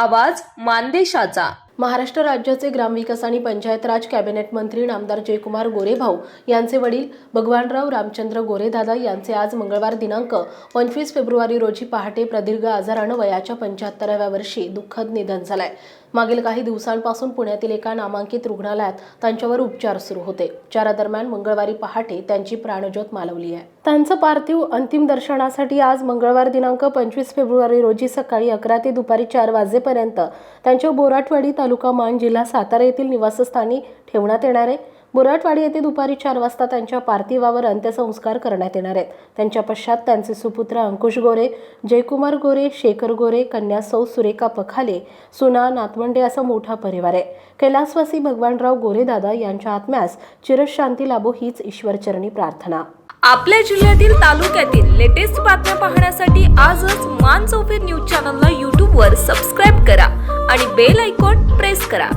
आवाज मानदेशाचा. महाराष्ट्र राज्याचे ग्रामविकास आणि पंचायत राज कॅबिनेट मंत्री नामदार जयकुमार गोरेभाऊ यांचे वडील भगवानराव रामचंद्र गोरेदादा यांचे आज मंगळवार दिनांक पंचवीस फेब्रुवारी रोजी पहाटे प्रदीर्घ आजारानं वयाच्या पंच्याहत्तराव्या वर्षी दुःखद निधन झालंय. मागील काही दिवसांपासून पुण्यातील एका नामांकित रुग्णालयात त्यांच्यावर उपचार सुरू होते. उपचारादरम्यान मंगळवारी पहाटे त्यांची प्राणज्योत मालवली आहे. त्यांचं पार्थिव अंतिम दर्शनासाठी आज मंगळवार दिनांक पंचवीस फेब्रुवारी रोजी सकाळी अकरा ते दुपारी चार वाजेपर्यंत त्यांच्या बोराटवाडी तालुका मान जिल्हा सातारा येथील निवासस्थानी ठेवण्यात येणार आहे. बोराटवाडी येथे दुपारी चार वाजता त्यांच्या पार्थिवावर अंत्यसंस्कार करण्यात येणार आहेत. त्यांच्या पश्चात त्यांचे सुपुत्र अंकुश गोरे जयकुमार गोरे शेखर गोरे कन्या सौ सुरेखा पखाले सुना नातवंडे असा मोठा परिवार आहे. कैलासवासी भगवानराव गोरेदादा यांच्या आत्म्यास चिरशांती लाभो हीच ईश्वरचरणी प्रार्थना. आपल्या जिल्ह्यातील तालुक्यातील लेटेस्ट बातम्या पाहण्यासाठी आजच मान चौफेर न्यूज चॅनलला यूट्यूबवर सबस्क्राईब करा आणि बेल करा